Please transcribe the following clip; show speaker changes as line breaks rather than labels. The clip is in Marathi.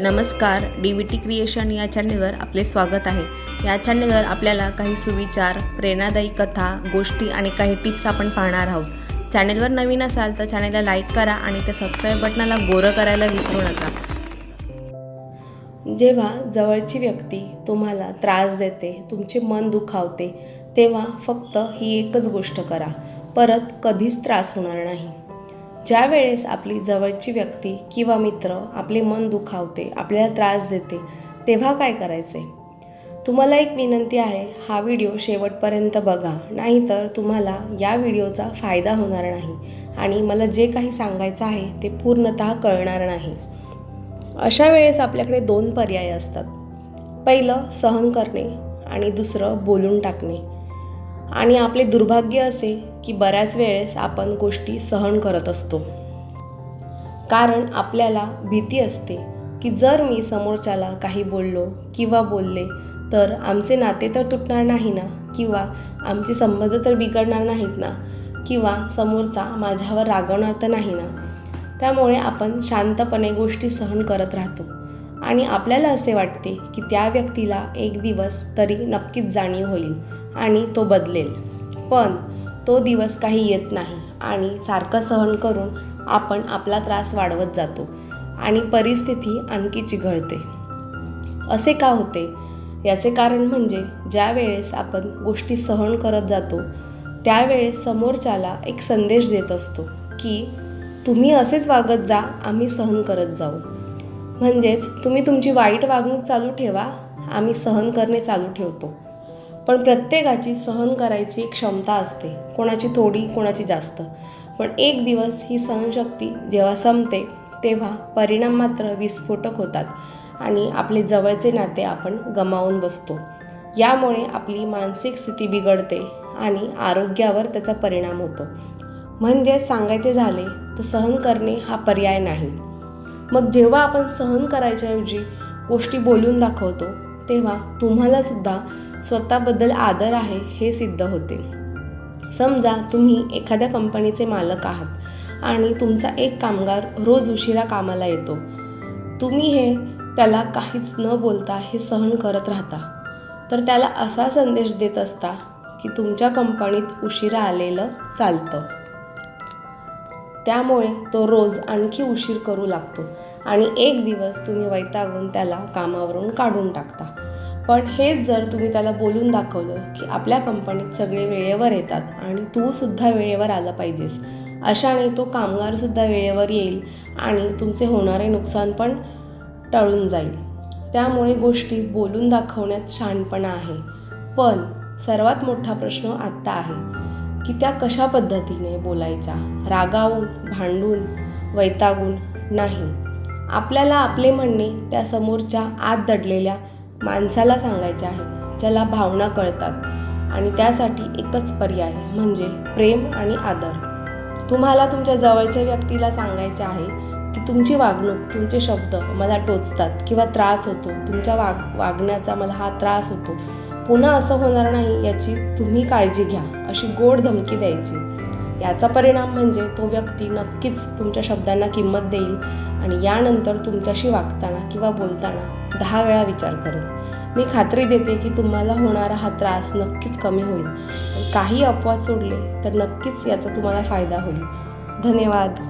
नमस्कार डी व्ही टी क्रिएशन या चॅनलवर आपले स्वागत आहे. या चॅनलवर आपल्याला काही सुविचार प्रेरणादायी कथा गोष्टी आणि काही टिप्स आपण पाहणार आहोत. चॅनेलवर नवीन असाल तर चॅनेलला लाईक करा आणि त्या सबस्क्राईब बटनाला गोरं करायला विसरू नका. जेव्हा जवळची व्यक्ती तुम्हाला त्रास देते तुमचे मन दुखावते तेव्हा फक्त ही एकच गोष्ट करा. परत कधीच त्रास होणार नाही. ज्या वेळेस आपली जवळची व्यक्ती किंवा मित्र आपले मन दुखावते आपल्याला त्रास देते तेव्हा काय करायचे तुम्हाला एक विनंती आहे हा व्हिडिओ शेवटपर्यंत बघा. नाहीतर तुम्हाला या व्हिडिओचा फायदा होणार नाही आणि मला जे काही सांगायचं आहे ते पूर्णतः कळणार नाही. अशा वेळेस आपल्याकडे दोन पर्याय असतात. पहिलं सहन करणे आणि दुसरं बोलून टाकणे. आणि आपले दुर्भाग्य असे की बऱ्याच वेळेस आपण गोष्टी सहन करत असतो. कारण आपल्याला भीती असते की जर मी समोरच्याला काही बोललो किंवा बोलले तर आमचे नाते तर तुटणार नाही ना? किंवा आमचे संबंध तर बिघडणार नाहीत ना? किंवा समोरचा माझ्यावर रागवणार तर नाही ना? त्यामुळे आपण शांतपणे गोष्टी सहन करत राहतो. आणि आपल्याला असे वाटते की त्या व्यक्तीला एक दिवस तरी नक्कीच जाणीव होईल. आणि तो बदलेल. पण तो दिवस काही येत नाही आणि सारखं सहन करून आपण आपला त्रास वाढवत जातो आणि परिस्थिती आणखी चिघळते. असे का होते? याचे कारण म्हणजे ज्या वेळेस आपण गोष्टी सहन करत जातो त्यावेळेस समोरच्याला एक संदेश देत असतो की तुम्ही असेच वागत जा आम्ही सहन करत जाऊ. म्हणजेच तुम्ही तुमची वाईट वागणूक चालू ठेवा आम्ही सहन करणे चालू ठेवतो. पण प्रत्येकाची सहन करायची एक क्षमता असते. कोणाची थोडी कोणाची जास्त. पण एक दिवस ही सहनशक्ती जेव्हा संपते तेव्हा परिणाम मात्र विस्फोटक होतात आणि आपले जवळचे नाते आपण गमावून बसतो. यामुळे आपली मानसिक स्थिती बिघडते आणि आरोग्यावर त्याचा परिणाम होतो. म्हणजे सांगायचे झाले तर सहन करणे हा पर्याय नाही. मग जेव्हा आपण सहन करायच्याऐवजी गोष्टी बोलून दाखवतो तेव्हा तुम्हालासुद्धा स्वतःबद्दल आदर आहे हे सिद्ध होते. समजा तुम्ही एखाद्या कंपनीचे मालक आहात आणि तुमचा एक कामगार रोज उशिरा कामाला येतो. तुम्ही हे त्याला काहीच न बोलता हे सहन करत राहता. तर त्याला असा संदेश देत असता की तुमच्या कंपनीत उशिरा आलेलं चालतं. त्यामुळे तो रोज आणखी उशीर करू लागतो आणि एक दिवस तुम्ही वैतागून त्याला कामावरून काढून टाकता. पण हेच जर तुम्ही त्याला बोलून दाखवलं की आपल्या कंपनीत सगळे वेळेवर येतात आणि तू सुद्धा वेळेवर आलं पाहिजेस अशाने तो कामगारसुद्धा वेळेवर येईल आणि तुमचे होणारे नुकसान पण टळून जाईल. त्यामुळे गोष्टी बोलून दाखवण्यात शहाणपणा आहे. पण सर्वात मोठा प्रश्न आत्ता आहे की त्या कशा पद्धतीने बोलायच्या रागावून भांडून वैतागून नाही. आपल्याला आपले म्हणणे त्या समोरच्या आत दडलेल्या माणसाला सांगायचे आहे ज्याला भावना कळतात. आणि त्यासाठी एकच पर्याय म्हणजे प्रेम आणि आदर. तुम्हाला तुमच्या जवळच्या व्यक्तीला सांगायचे आहे की तुमची वागणूक तुमचे शब्द मला टोचतात किंवा त्रास होतो. तुमच्या वाग वागण्याचा मला हा त्रास होतो. पुन्हा असं होणार नाही याची तुम्ही काळजी घ्या अशी गोड धमकी द्यायची. याचा परिणाम म्हणजे तो व्यक्ती नक्कीच तुमच्या शब्दांना किंमत देईल आणि यानंतर तुमच्याशी वागताना किंवा बोलताना दहा वेळा विचार करेल. मी खात्री देते की तुम्हाला होणारा हा त्रास नक्कीच कमी होईल. काही अपवाद सोडले तर नक्कीच याचा तुम्हाला फायदा होईल. धन्यवाद.